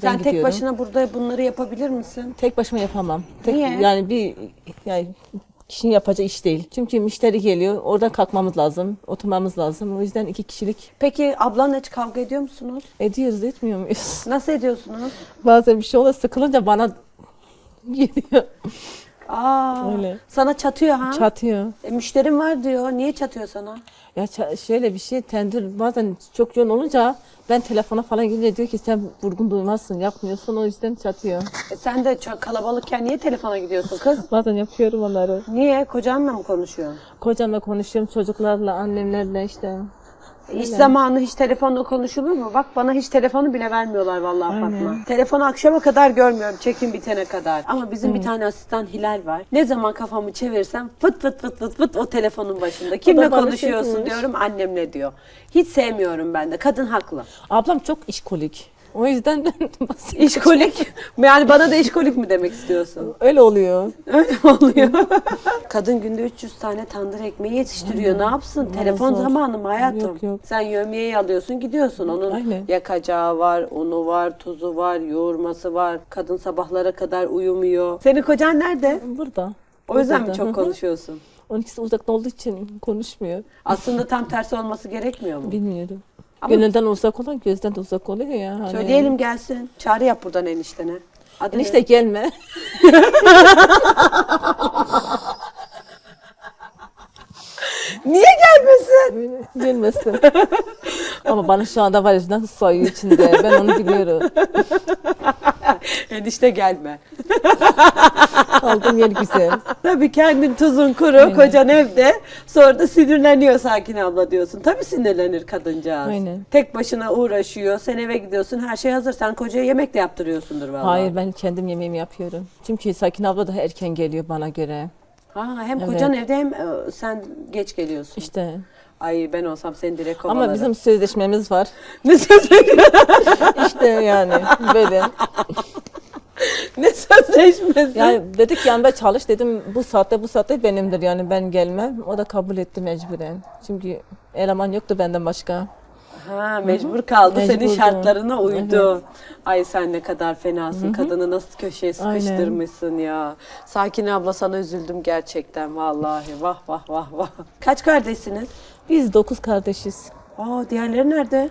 Sen tek gidiyorum. başına burada bunları yapabilir misin? Tek başıma yapamam. Tek, Niye? Yani bir yani kişinin yapacağı iş değil. Çünkü müşteri geliyor. Oradan kalkmamız lazım. Oturmamız lazım. O yüzden iki kişilik Peki ablanla hiç kavga ediyor musunuz? ediyoruz etmiyor muyuz? Nasıl ediyorsunuz? Bazen bir şey olur sıkılınca bana geliyor. Aa, Öyle. sana çatıyor ha? Çatıyor. E, müşterim var diyor. Niye çatıyor sana? Ya ça- şöyle bir şey tendir bazen çok yoğun olunca ben telefona falan gelince diyor ki sen vurgun duymazsın yapmıyorsun o yüzden çatıyor. E, sen de çok kalabalıkken niye telefona gidiyorsun kız? Bazen yapıyorum onları. Niye? Kocanla mı konuşuyorsun? Kocamla konuşuyorum çocuklarla annemlerle işte. İş zamanı hiç telefonla konuşulur mu? Bak bana hiç telefonu bile vermiyorlar vallahi Aynen. Fatma. Telefonu akşama kadar görmüyorum çekim bitene kadar. Ama bizim bir tane asistan Hilal var. Ne zaman kafamı çevirsem fıt fıt fıt fıt fıt o telefonun başında. Kimle konuşuyorsun çekmiş. diyorum annemle diyor. Hiç sevmiyorum ben de. Kadın haklı. Ablam çok işkolik. O yüzden bazen İşkolik. yani bana da işkolik mi demek istiyorsun? öyle oluyor. Öyle mi oluyor? Kadın günde 300 tane tandır ekmeği yetiştiriyor. Ne yapsın? Telefon zor. zamanı mı hayatım? Yok, yok. Sen yövmiyeyi alıyorsun gidiyorsun. Onun Aynen. yakacağı var, unu var, tuzu var, yoğurması var. Kadın sabahlara kadar uyumuyor. Senin kocan nerede? Burada. O yüzden mi çok konuşuyorsun? Onunkisi uzakta olduğu için konuşmuyor. Aslında tam tersi olması gerekmiyor mu? Bilmiyorum. Ama- Gönülden uzak olan gözden de uzak oluyor ya. Hani. Söyleyelim gelsin. Çağrı yap buradan eniştene. Adı Enişte gelme. Niye gelmesin? Gelmesin. Ama bana şu anda var ya nasıl sayıyor içinde. Ben onu biliyorum. Enişte gelme. Aldığım yer güzel. Tabii kendin tuzun kuru, kocan evde. Sonra da sinirleniyor Sakin abla diyorsun. Tabii sinirlenir kadıncağız. Aynen. Tek başına uğraşıyor. Sen eve gidiyorsun, her şey hazır. Sen kocaya yemek de yaptırıyorsundur vallahi. Hayır ben kendim yemeğimi yapıyorum. Çünkü Sakin abla daha erken geliyor bana göre. Ha, hem Evet. kocan evde hem e, sen geç geliyorsun. İşte. Ay ben olsam seni direkt kovalarım. Ama bizim sözleşmemiz var. ne sözleşmesi? İşte yani böyle. ne sözleşmesi? Yani dedik yanında çalış dedim bu saatte bu saatte benimdir yani ben gelmem. O da kabul etti mecburen. Çünkü eleman yoktu benden başka. Ha mecbur kaldı senin Mecburdu. şartlarına uydu. Ay sen ne kadar fenasın. Kadını nasıl köşeye Aynen. sıkıştırmışsın ya. Sakin abla sana üzüldüm gerçekten vallahi. Vah vah vah vah. Kaç kardeşsiniz? Biz dokuz kardeşiz. Aa diğerleri nerede?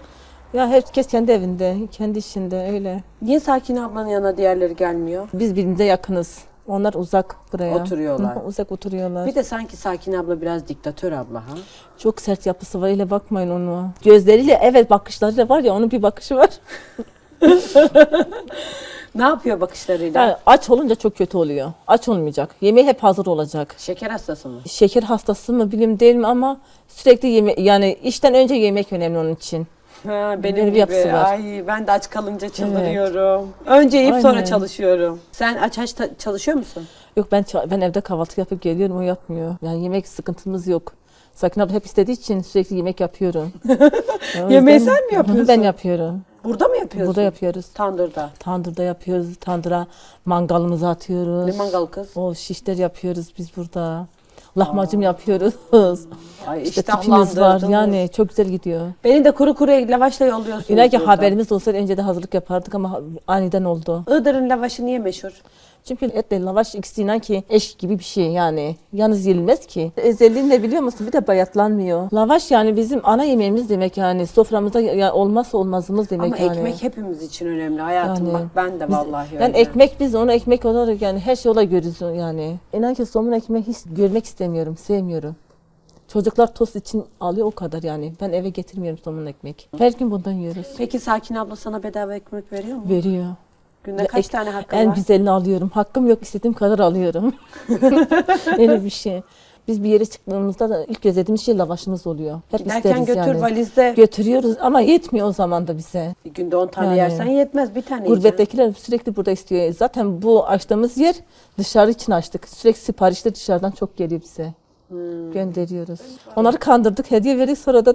Ya herkes kendi evinde, kendi işinde öyle. Niye Sakin ablanın yanına diğerleri gelmiyor? Biz birbirimize yakınız. Onlar uzak buraya. Oturuyorlar. Hı uzak oturuyorlar. Bir de sanki Sakin abla biraz diktatör abla ha. Çok sert yapısı var öyle bakmayın onu. Gözleriyle evet bakışlarıyla var ya onun bir bakışı var. Ne yapıyor bakışlarıyla? Yani aç olunca çok kötü oluyor. Aç olmayacak. Yemeği hep hazır olacak. Şeker hastası mı? Şeker hastası mı bilim değil mi ama sürekli yeme yani işten önce yemek önemli onun için. Ha, benim Böyle bir gibi. yapısı var. Ay ben de aç kalınca çıldırıyorum. Önce yiyip sonra Aynen. çalışıyorum. Sen aç aç ta- çalışıyor musun? Yok ben ça- ben evde kahvaltı yapıp geliyorum o yapmıyor. Yani yemek sıkıntımız yok. Sakin abla hep istediği için sürekli yemek yapıyorum. O Yemeği yüzden- sen mi yapıyorsun? Ben yapıyorum. Burada mı yapıyorsun? Burada yapıyoruz. Tandırda. Tandırda yapıyoruz. Tandıra mangalımızı atıyoruz. Ne mangal kız? O şişler yapıyoruz biz burada. Lahmacun yapıyoruz. Ay işte tipimiz var. Yani çok güzel gidiyor. Beni de kuru kuru lavaşla yolluyorsunuz İnan ki haberimiz olsaydı önce de hazırlık yapardık ama aniden oldu. Iğdır'ın lavaşı niye meşhur? Çünkü etle lavaş ikisi inan ki eş gibi bir şey yani. Yalnız yenilmez ki. Özelliğini de biliyor musun? Bir de bayatlanmıyor. Lavaş yani bizim ana yemeğimiz demek yani. Soframızda ya olmazsa olmazımız demek Ama yani. ekmek hepimiz için önemli hayatım. Yani Bak ben de Biz- vallahi öyle. yani ekmek biz onu ekmek olarak yani her şey olarak görürüz yani. İnan ki somun ekmeği hiç görmek istemiyorum, sevmiyorum. Çocuklar tost için alıyor o kadar yani. Ben eve getirmiyorum somun ekmek. Her gün bundan yiyoruz. Peki Sakin abla sana bedava ekmek veriyor mu? Veriyor. Günde kaç tane hakkın En var? güzelini alıyorum. Hakkım yok istediğim kadar alıyorum. Öyle bir şey. Biz bir yere çıktığımızda da ilk gözlediğimiz şey lavaşımız oluyor. Hep Giderken götür yani. valizde. Götürüyoruz ama yetmiyor o zaman da bize. Bir günde 10 tane Yani. yersen yetmez. Bir tane. Gurbettekiler sürekli burada istiyor. Zaten bu açtığımız yer dışarı için açtık. Sürekli siparişler dışarıdan çok geliyor bize. Hmm. Gönderiyoruz. Onları kandırdık, hediye verdik sonra da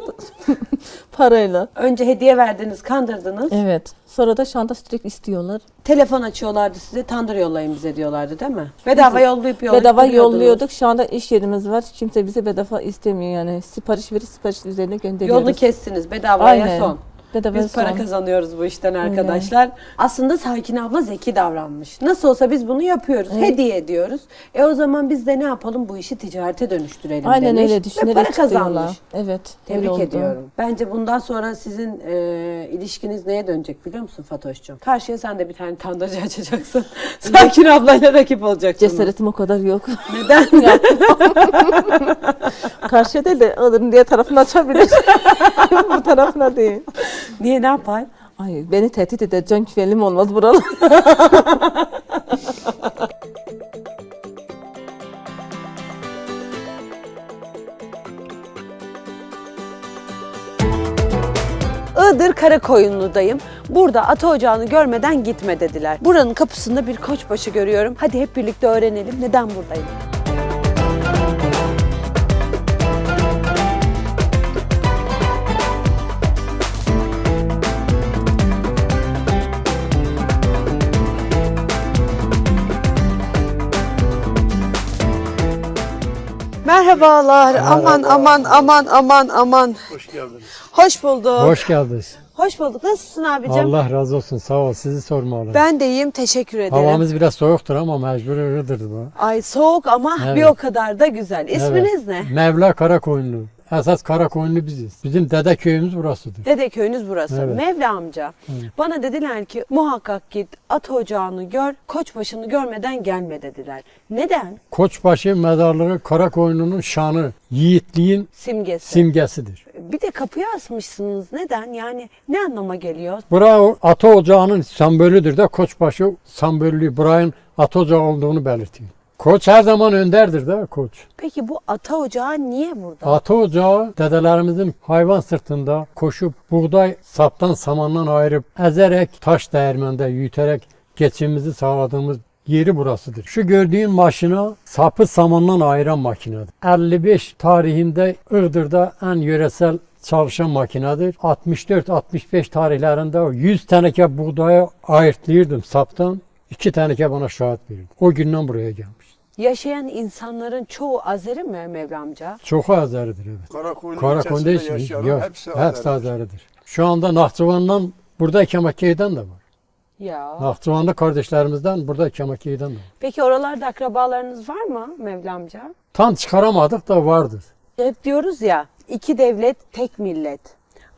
parayla. Önce hediye verdiniz, kandırdınız. Evet. Sonra da şu anda sürekli istiyorlar. Telefon açıyorlardı size, tandır yollayın bize diyorlardı değil mi? Bedava yollayıp yollayıp bedava yolluyorduk. Şu anda iş yerimiz var. Kimse bize bedava istemiyor yani. Sipariş verip sipariş üzerine gönderiyoruz. Yolunu kestiniz bedavaya Aynen. son. Bedava Biz para kazanıyoruz bu işten arkadaşlar. Aslında Sakin abla zeki davranmış. Nasıl olsa biz bunu yapıyoruz. Hediye ediyoruz. E o zaman biz de ne yapalım bu işi ticarete dönüştürelim Aynen demiş. öyle Ve düşünerek para çıktı yola. kazanmış. Evet. Tebrik oldu. ediyorum. Bence bundan sonra sizin e, ilişkiniz neye dönecek biliyor musun Fatoş'cum? Karşıya sen de bir tane tandırcı açacaksın. Sakin ablayla rakip olacaksın. Cesaretim o kadar yok. Neden? Karşıya değil de alırım diye tarafını açabilir. Bu tarafına değil. Niye ne yapar? Ay beni tehdit eder. Can güvenim olmaz buralar. Iğdır Karakoyunlu'dayım. Burada ata ocağını görmeden gitme dediler. Buranın kapısında bir koçbaşı görüyorum. Hadi hep birlikte öğrenelim neden buradayım. Merhabalar. Aman aman aman aman aman. Hoş geldiniz. Hoş bulduk. Hoş geldiniz. Hoş bulduk. Nasılsın abicim? Allah razı olsun. Sağ ol. Sizi sormalı. Ben de iyiyim. Teşekkür ederim. Havamız biraz soğuktur ama mecbur öyledir bu. Ay soğuk ama Evet. bir o kadar da güzel. İsminiz Evet. ne? Mevla Karakoyunlu. Esas Karakoyunlu biziz. Bizim dede köyümüz burasıdır. Dede köyünüz burası. Evet. Mevla amca. Bana dediler ki muhakkak git at ocağını gör, koçbaşını görmeden gelme dediler. Neden? Koçbaşı mezarlığı Karakoyunlu'nun şanı, yiğitliğin Simgesi. simgesidir. bir de kapıya asmışsınız. Neden? Yani ne anlama geliyor? Bura ata ocağının sembolüdür de Koçbaşı sembolü burayın ata ocağı olduğunu belirtiyor. Koç her zaman önderdir de koç. Peki bu ata ocağı niye burada? Ata ocağı dedelerimizin hayvan sırtında koşup buğday saptan samandan ayırıp ezerek taş değirmende yüterek geçimimizi sağladığımız yeri burasıdır. Şu gördüğün maşina sapı samandan ayıran makinedir. 55 tarihinde Iğdır'da en yöresel çalışan makinedir. 64-65 tarihlerinde 100 teneke buğdaya ayırtlıyordum saptan. 2 teneke bana şahit verirdi. O günden buraya gelmiş. Yaşayan insanların çoğu Azeri mi Mevla amca? Çok azeridir evet. Karakoyun Karakon'da ilçesinde hiç yaşayan yok. hepsi Hepsi, Azeridir. Azeridir. Şu anda Nahçıvan'dan burada Kemakiye'den de var. Ya. Nahçıvan'da kardeşlerimizden burada Kemakiye'den de var. Peki oralarda akrabalarınız var mı Mevla amca? Tam çıkaramadık da vardır. Hep diyoruz ya iki devlet tek millet.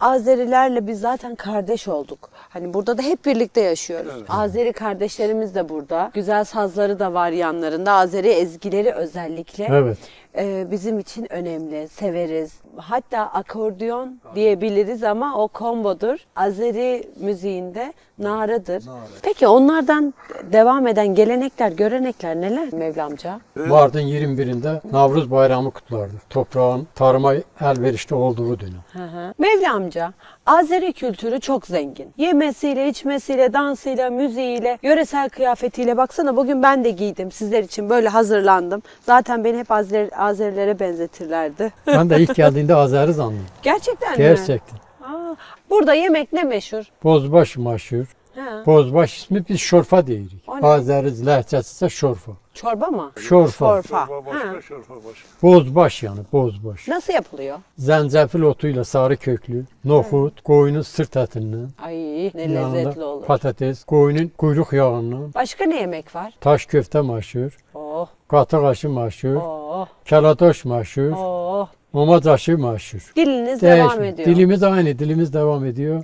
Azerilerle biz zaten kardeş olduk. Hani burada da hep birlikte yaşıyoruz. Azeri kardeşlerimiz de burada. Güzel sazları da var yanlarında. Azeri ezgileri özellikle Evet. E, bizim için önemli. Severiz. Hatta akordeon diyebiliriz ama o kombodur. Azeri müziğinde naradır. Peki onlardan devam eden gelenekler, görenekler neler Mevla amca? Mardin 21'inde Navruz Bayramı kutlardı. Toprağın tarıma elverişli olduğu dönem. Hı hı. Mevla amca, Azeri kültürü çok zengin. Yemesiyle, içmesiyle, dansıyla, müziğiyle, yöresel kıyafetiyle. Baksana bugün ben de giydim sizler için böyle hazırlandım. Zaten beni hep Azer, Azerilere benzetirlerdi. Ben de ilk geldiğinde Azeri zannettim. Gerçekten mi? Gerçekten. Aa, burada yemek ne meşhur? Bozbaş meşhur. Ha, Bozbaş ismi biz şorfa diyirik. O ne? Azeri lehçesi ise şorfa. çorba mı? Şorfa. Şorfa. Şorfa Ha. başka, şorfa başka. Bozbaş yani bozbaş. Nasıl yapılıyor? Zencefil otuyla sarı köklü, nohut, koyunun sırt etinden, Ay ne yanında lezzetli olur. patates, koyunun kuyruk yağından, Başka ne yemek var? taş köfte meşhur, Oh, katı kaşı meşhur, oh, kelatoş meşhur, oh. mamac aşı meşhur. Diliniz Değişmiyor. devam ediyor. Dilimiz aynı, dilimiz devam ediyor.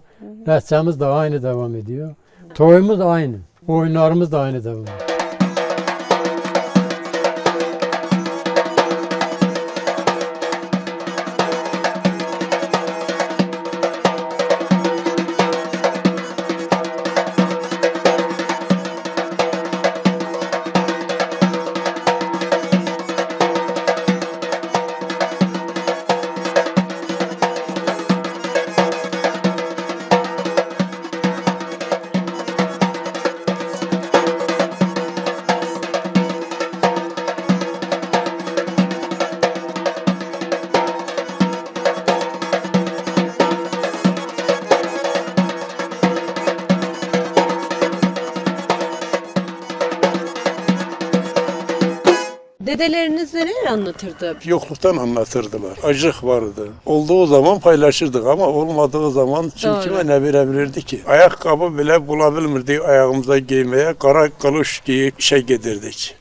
Lehçemiz de aynı devam ediyor. Toyumuz aynı. Oyunlarımız da aynı devam ediyor. Dedeleriniz neler anlatırdı? Yokluktan anlatırdılar. Acılık vardı. Olduğu zaman paylaşırdık ama olmadığı zaman kim Doğru. kime ne verebilirdi ki? Ayakkabı bile bulabilmirdik ayağımıza giymeye. Kara kılıç giyip işe giderdik.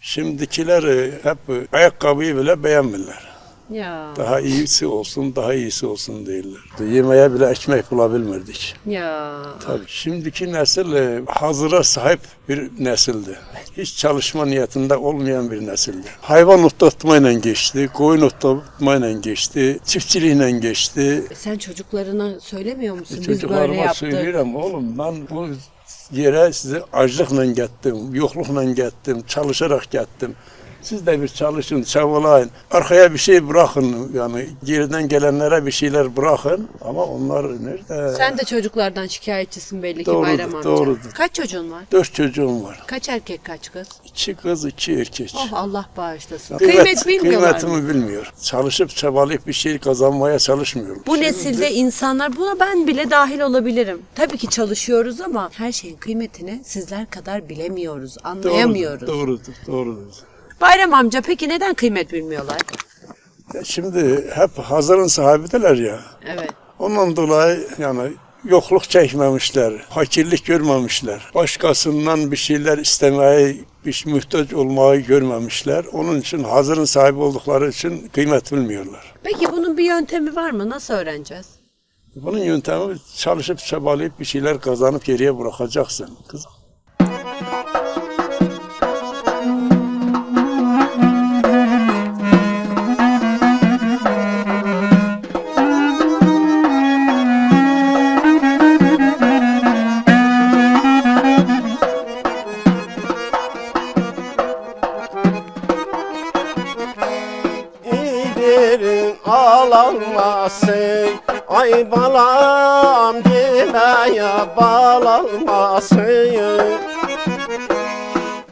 Şimdikiler hep ayakkabıyı bile beğenmirler. Ya. Daha iyisi olsun, daha iyisi olsun değiller. Yemeğe bile ekmek bulabilmirdik. Ya. Tabii. Şimdiki nesil e, hazıra sahip bir nesildi. Hiç çalışma niyetinde olmayan bir nesildi. Hayvan otlatmayla geçti, koyun otlatmayla geçti, çiftçiliğiyle geçti. Sen çocuklarına söylemiyor musun? Biz böyle Çocuklarıma yaptık. söylüyorum oğlum ben bu yere sizi açlıkla gittim, yoklukla gittim, çalışarak gittim. Siz de bir çalışın, çabalayın. Arkaya bir şey bırakın yani geriden gelenlere bir şeyler bırakın ama onlar nerede? Sen de çocuklardan şikayetçisin belli ki Doğrudur, Bayram amca. doğrudur. Kaç çocuğun var? Dört çocuğum var. Kaç erkek kaç kız? İki kız, iki erkek. Oh Allah bağışlasın. Kıymet- Kıymet bilmiyorlar mı? Kıymetimi bilmiyor. Çalışıp çabalayıp bir şey kazanmaya çalışmıyorum. Bu nesilde insanlar buna ben bile dahil olabilirim. Tabii ki çalışıyoruz ama her şeyin kıymetini sizler kadar bilemiyoruz, anlayamıyoruz. Doğrudur, doğrudur, doğrudur. Bayram amca peki neden kıymet bilmiyorlar? Ya şimdi hep hazırın sahibidiler ya. Evet. Ondan dolayı yani yokluk çekmemişler, fakirlik görmemişler. Başkasından bir şeyler istemeye, bir muhtaç olmayı görmemişler. Onun için hazırın sahibi oldukları için kıymet bilmiyorlar. Peki bunun bir yöntemi var mı? Nasıl öğreneceğiz? Bunun yöntemi çalışıp çabalayıp bir şeyler kazanıp geriye bırakacaksın kızım. Yemeğe bağlanmasın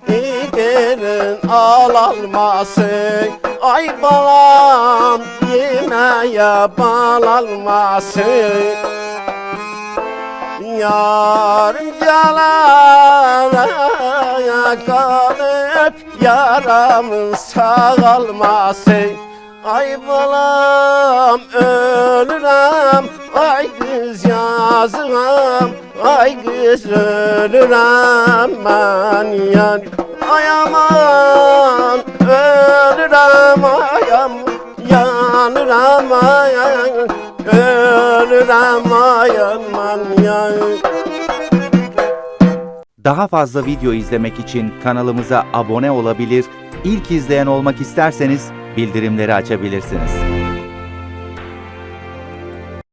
İdirin alanmasın Ay balam yemeğe bağlanmasın Yarın calaya kalıp yaramın sağalmasın Ay balam ölürüm. Ay kız yazığım Ay kız ölürüm. Ben yan Ay aman ölürüm. Ayam Yanırım ayam Ölürüm. Ayam yan. Daha fazla video izlemek için kanalımıza abone olabilir, ilk izleyen olmak isterseniz bildirimleri açabilirsiniz.